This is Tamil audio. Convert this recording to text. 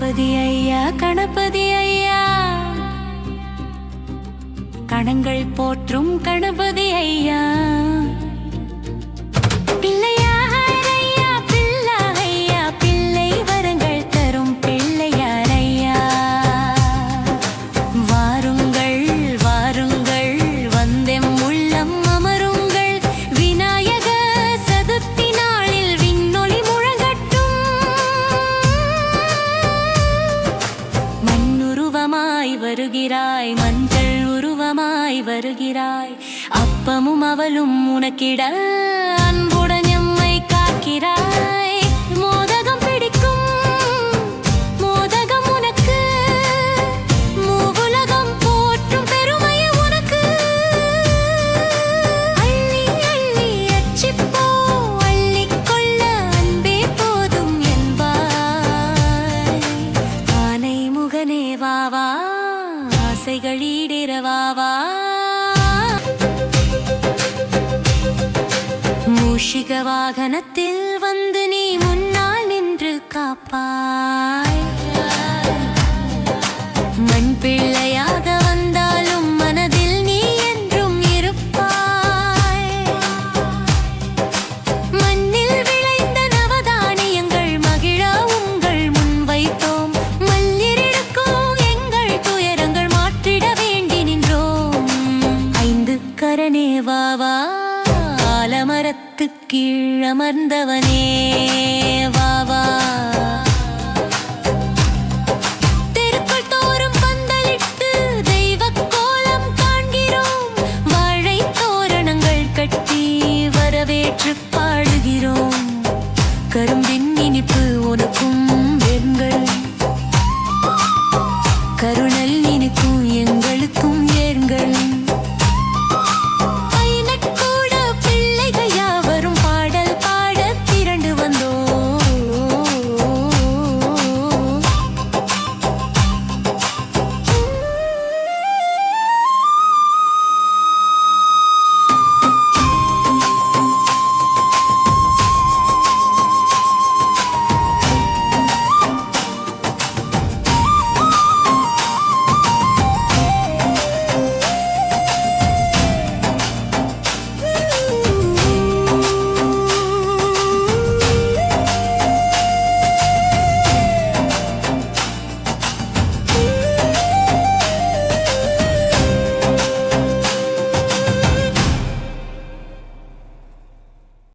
கணபதி ஐயா கணபதி ஐயா. கணங்கள் போற்றும் கணபதி ஐயா. உருவமாய் வருகிறாய் மஞ்சள் உருவமாய் வருகிறாய். அப்பமும் அவளும் உனக்கிட ஆசைகள் ஈடேறவாவா மூஷிக வாகனத்தில் வந்து நீ முன்னால் நின்று காப்பா மரத்து கீழமர்ந்தவனே